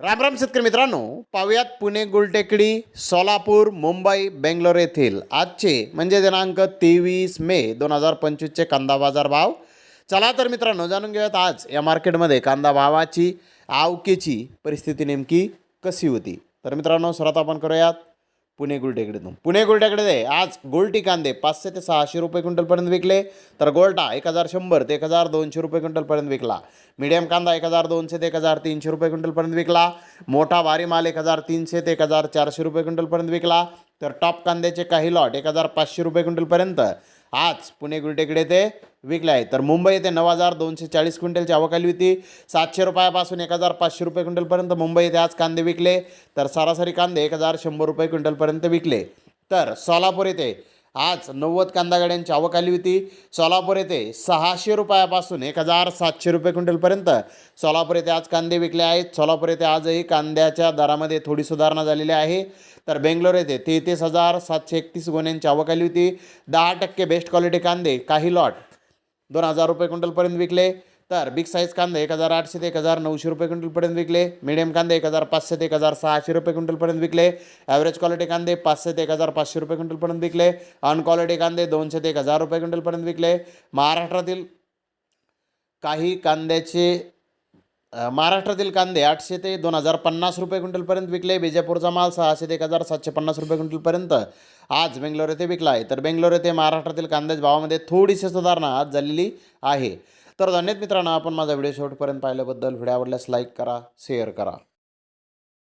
राम राम शेतकरी मित्रांनो पाहुयात पुणे गुलटेकडी सोलापूर मुंबई बेंगलोर येथील आजचे म्हणजे दिनांक तेवीस मे दोन हजार पंचवीसचे कांदा बाजार भाव. चला तर मित्रांनो जाणून घेऊयात आज या मार्केटमध्ये कांदा भावाची आवकेची परिस्थिती नेमकी कशी होती. तर मित्रांनो सर्वात आपण करूयात. पुणे गुलटेकडीतून पुणे गुलटेकडे आज गोल्टी कांदे पाचशे ते सहाशे रुपये क्विंटलपर्यंत विकले. तर गोल्टा एक हजार शंभर ते एक हजार दोनशे रुपये क्विंटलपर्यंत विकला. मीडियम कांदा एक हजार दोनशे ते एक हजार तीनशे रुपये क्विंटलपर्यंत विकला. मोठा भारी माल एक हजार तीनशे ते एक हजार चारशे रुपये क्विंटलपर्यंत विकला. तर टॉप कांद्याचे काही लॉट एक हजार पाचशे रुपये क्विंटलपर्यंत. आज पुणे गुलटेकडे ते विकले आहे तर मुंबई येथे नऊ हजार दोनशे चाळीस क्विंटलची आवक आली होती. सातशे रुपयापासून एक हजार पाचशे रुपये क्विंटलपर्यंत मुंबई येथे आज कांदे विकले. तर सरासरी कांदे एक हजार शंभर रुपये क्विंटलपर्यंत विकले. तर सोलापूर येथे आज नव्वद कांदा गाड्यांची आवक आली होती. सोलापूर येथे सहाशे रुपयापासून एक हजार सातशे रुपये क्विंटलपर्यंत सोलापूर येथे आज कांदे विकले आहेत. सोलापूर येथे आजही कांद्याच्या दरामध्ये थोडी सुधारणा झालेली आहे. तर बेंगलोर येथे तेहतीस हजार सातशे एकतीस गोण्यांची आवक आली होती. दहा टक्के बेस्ट क्वालिटी कांदे काही लॉट दोन हजार रुपये क्विंटलपर्यंत विकले. तर बिग साईज कांदे एक हजार आठशे ते एक हजार नऊशे रुपये क्विंटलपर्यंत विकले. मिडियम कांदे एक हजार पाचशे ते एक हजार सहाशे रुपये क्विंटलपर्यंत विकले. ॲव्हरेज क्वालिटी कांदे पाचशे ते एक हजार पाचशे रुपये क्विंटलपर्यंत विकले. अनक्वालिटी कांदे दोनशे ते एक हजार रुपये क्विंटलपर्यंत विकले. महाराष्ट्रातील काही कांद्याचे महाराष्ट्रातील कांदे आठशे ते दोन हजार पन्नास रुपये क्विंटलपर्यंत विकले. विजापूरचा माल सहाशे ते एक हजार सातशे पन्नास रुपये क्विंटलपर्यंत. आज बेंगलोर येथे विकला आहे. तर बेंगलोर येथे महाराष्ट्रातील कांद्याच्या भावामध्ये थोडीशी सुधारणा आज झालेली आहे. तर धन्यवाद मित्रांनो आपण माझा व्हिडिओ शेवटपर्यंत पाहिल्याबद्दल. व्हिडिओ आवडल्यास लाईक करा शेअर करा.